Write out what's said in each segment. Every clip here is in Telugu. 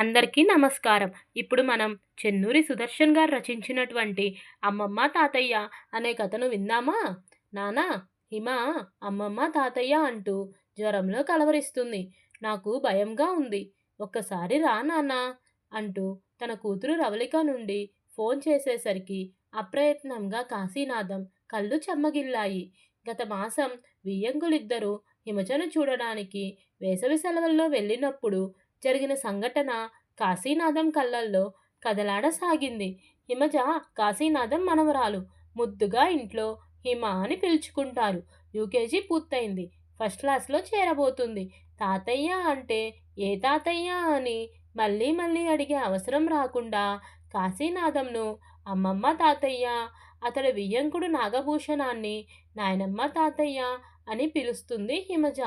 అందరికీ నమస్కారం. ఇప్పుడు మనం చెన్నూరి సుదర్శన్ గారు రచించినటువంటి అమ్మమ్మ తాతయ్య అనే కథను విందామా? నానా హిమ అమ్మమ్మ తాతయ్య అంటూ జ్వరంలో కలవరిస్తుంది. నాకు భయంగా ఉంది. ఒక్కసారి రా నానా అంటూ తన కూతురు రవళిక నుండి ఫోన్ చేసేసరికి అప్రయత్నంగా కాశీనాథం కళ్ళు చెమ్మగిల్లాయి. గత మాసం వియ్యంగులిద్దరూ హిమజను చూడడానికి వేసవి సెలవుల్లో వెళ్ళినప్పుడు జరిగిన సంఘటన కాశీనాథం కళ్ళల్లో కదలాడసాగింది. హిమజ కాశీనాథం మనవరాలు ముద్దుగా ఇంట్లో హిమ అని పిలుచుకుంటారు. యూకేజీ పూర్తయింది. ఫస్ట్ క్లాస్లో చేరబోతుంది. తాతయ్య అంటే ఏ తాతయ్య అని మళ్ళీ మళ్ళీ అడిగే అవసరం రాకుండా కాశీనాథంను అమ్మమ్మ తాతయ్య అతడి వియ్యంకుడు నాగభూషణాన్ని నాయనమ్మ తాతయ్య అని పిలుస్తుంది హిమజ.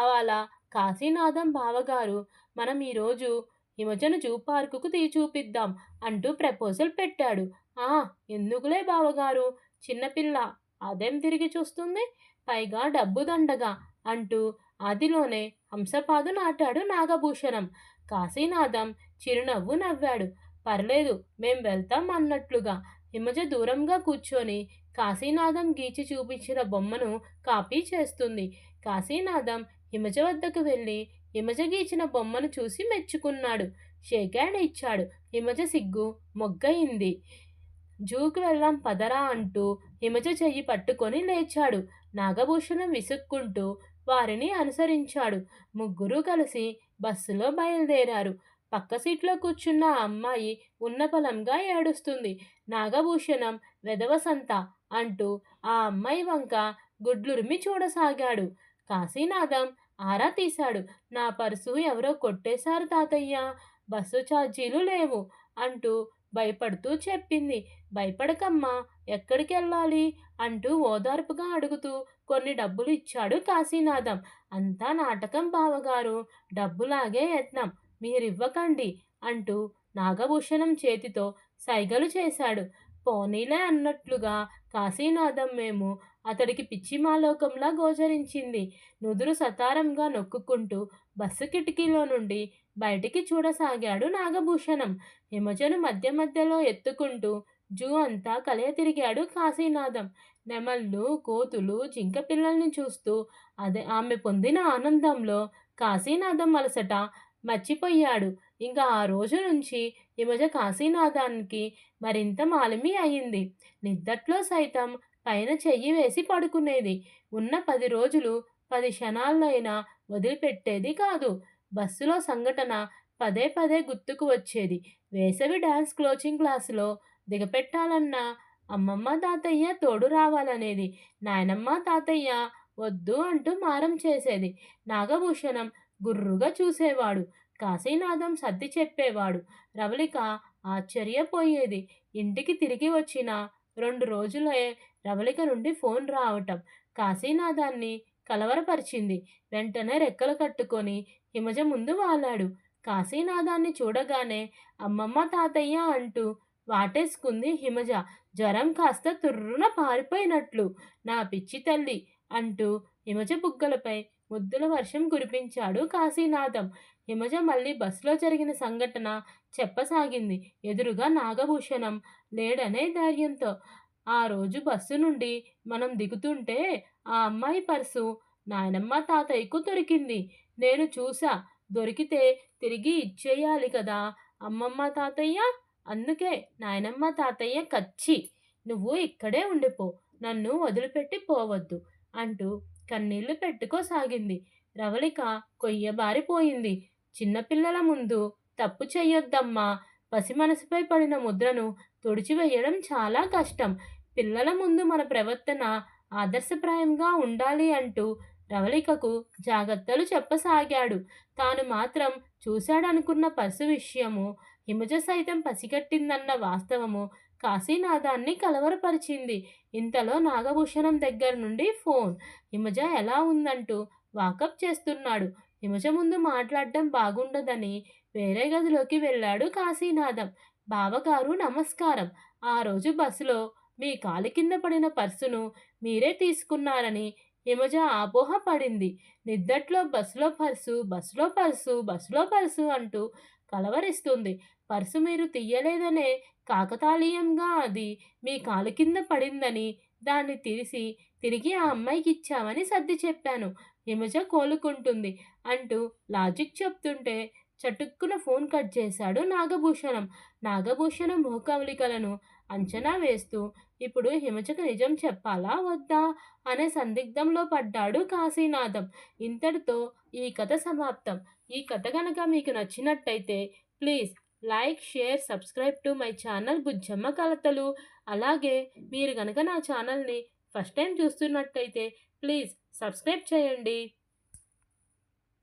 అలా కాశీనాథం బావగారు మనం ఈరోజు హిమజన జూ పార్కుకు తీ చూపిద్దాం అంటూ ప్రపోజల్ పెట్టాడు. ఆ ఎందుకులే బావగారు? చిన్నపిల్ల అదేం తిరిగి చూస్తుంది? పైగా డబ్బు దండగా అంటూ అదిలోనే హంసపాదు నాటాడు నాగభూషణం. కాశీనాథం చిరునవ్వు నవ్వాడు. పర్లేదు మేం వెళ్తాం అన్నట్లుగా హిమజ దూరంగా కూర్చొని కాశీనాథం గీచి చూపించిన బొమ్మను కాపీ చేస్తుంది. కాశీనాథం హిమజ వద్దకు వెళ్ళి హిమజ గీచిన బొమ్మను చూసి మెచ్చుకున్నాడు. షేక్ హ్యాండ్ ఇచ్చాడు. హిమజ సిగ్గు మొగ్గయింది జూకు వెళ్ళాం పదరా అంటూ హిమజ చెయ్యి పట్టుకొని లేచాడు. నాగభూషణం విసుక్కుంటూ వారిని అనుసరించాడు. ముగ్గురు కలిసి బస్సులో బయలుదేరారు. పక్క సీట్లో కూర్చున్న అమ్మాయి ఉన్నపలంగా ఏడుస్తుంది. నాగభూషణం వెదవసంత అంటూ ఆ అమ్మాయి వంక గుడ్లురిమి చూడసాగాడు. కాశీనాథం ఆరా తీశాడు. నా పర్సు ఎవరో కొట్టేశారు తాతయ్య. బస్సు ఛార్జీలు లేవు అంటూ భయపడుతూ చెప్పింది. భయపడకమ్మా ఎక్కడికి వెళ్ళాలి? అంటూ ఓదార్పుగా అడుగుతూ కొన్ని డబ్బులు ఇచ్చాడు కాశీనాథం. అంతా నాటకం బావగారు. డబ్బులాగే యత్నం. మీరివ్వకండి అంటూ నాగభూషణం చేతితో సైగలు చేశాడు. పోనీలే అన్నట్లుగా కాశీనాథం మేము అతడికి పిచ్చిమాలోకంలా గోచరించింది. నుదురు సతారంగా నొక్కుకుంటూ బస్సు కిటికీలో నుండి బయటికి చూడసాగాడు నాగభూషణం. హిమజను మధ్య మధ్యలో ఎత్తుకుంటూ జూ అంతా కలయ తిరిగాడు కాశీనాథం. నెమళ్ళు కోతులు జింక పిల్లల్ని చూస్తూ అదే ఆమె పొందిన ఆనందంలో కాశీనాథం అలసట మర్చిపోయాడు. ఇంకా ఆ రోజు నుంచి యమజ కాశీనాథానికి మరింత మాలిమి అయింది. నిద్దట్లో సైతం పైన చెయ్యి వేసి పడుకునేది. ఉన్న పది రోజులు పది క్షణాలైనా వదిలిపెట్టేది కాదు. బస్సులో సంఘటన పదే పదే గుర్తుకు వచ్చేది. వేసవి డ్యాన్స్ కోచింగ్ క్లాసులో దిగపెట్టాలన్న అమ్మమ్మ తాతయ్య తోడు రావాలనేది. నాయనమ్మ తాతయ్య వద్దు అంటూ మారం చేసేది. నాగభూషణం గుర్రుగా చూసేవాడు. కాశీనాథం సర్ది చెప్పేవాడు. రవళిక ఆశ్చర్యపోయేది. ఇంటికి తిరిగి వచ్చిన రెండు రోజులే రవళిక నుండి ఫోన్ రావటం. కాశీనాథాన్ని కలవరపరిచింది. వెంటనే రెక్కలు కట్టుకొని హిమజ ముందు వాలాడు. కాశీనాథాన్ని చూడగానే అమ్మమ్మ తాతయ్య అంటూ వాటేసుకుంది హిమజ. జ్వరం కాస్త తుర్రున పారిపోయినట్లు. నా పిచ్చి తల్లి అంటూ హిమజ బుగ్గలపై ముద్దుల వర్షం కురిపించాడు కాశీనాథం. హిమజ మళ్ళీ బస్సులో జరిగిన సంఘటన చెప్పసాగింది. ఎదురుగా నాగభూషణం లేడనే ధైర్యంతో ఆ రోజు బస్సు నుండి మనం దిగుతుంటే ఆ అమ్మాయి పర్సు నాయనమ్మ తాతయ్యకు దొరికింది. నేను చూసా దొరికితే తిరిగి ఇచ్చేయాలి కదా. అమ్మమ్మ తాతయ్య? అందుకే నాయనమ్మ తాతయ్య కచ్చి నువ్వు ఇక్కడే ఉండిపో నన్ను వదిలిపెట్టి పోవద్దు అంటూ కన్నీళ్ళు పెట్టుకోసాగింది. రవళిక కొయ్యబారిపోయింది. చిన్నపిల్లల ముందు తప్పు చెయ్యొద్దమ్మా. పసి మనసుపై పడిన ముద్రను తుడిచివేయడం చాలా కష్టం. పిల్లల ముందు మన ప్రవర్తన ఆదర్శప్రాయంగా ఉండాలి అంటూ రవళికకు జాగ్రత్తలు చెప్పసాగాడు. తాను మాత్రం చూశాడనుకున్న పర్సు విషయము హిమజ సైతం పసిగట్టిందన్న వాస్తవము కాశీనాథాన్ని కలవరపరిచింది. ఇంతలో నాగభూషణం దగ్గర నుండి ఫోన్ హిమజ ఎలా ఉందంటూ వాకప్ చేస్తున్నాడు. హిమజ ముందు మాట్లాడడం బాగుండదని వేరే గదిలోకి వెళ్ళాడు కాశీనాథం. బావగారు నమస్కారం. ఆ రోజు బస్సులో మీ కాలి కింద పడిన పర్సును మీరే తీసుకున్నారని హిమజ ఆపోహ పడింది నిద్దట్లో బస్సులో పర్సు బస్సులో పర్సు బస్సులో పర్సు అంటూ కలవరిస్తుంది. పర్సు మీరు తీయలేదనే కాకతాళీయంగా అది మీ కాలు కింద పడిందని దాన్ని తీసి తిరిగి ఆ అమ్మాయికి ఇచ్చామని సర్ది చెప్పాను. హిమజ కోలుకుంటుంది అంటూ లాజిక్ చెప్తుంటే చటుక్కున ఫోన్ కట్ చేశాడు నాగభూషణం. నాగభూషణం ముఖకవలికలను అంచనా వేస్తూ ఇప్పుడు హిమచకు నిజం చెప్పాలా వద్దా? అనే సందిగ్ధంలో పడ్డాడు కాశీనాథం. ఇంతటితో ఈ కథ సమాప్తం. ఈ కథ కనుక మీకు నచ్చినట్టయితే please like share subscribe to my channel Bujjamma Kalathalu. అలాగే మీరు కనుక నా ఛానల్ని ఫస్ట్ టైం చూస్తున్నట్టయితే ప్లీజ్ సబ్స్క్రైబ్ చేయండి.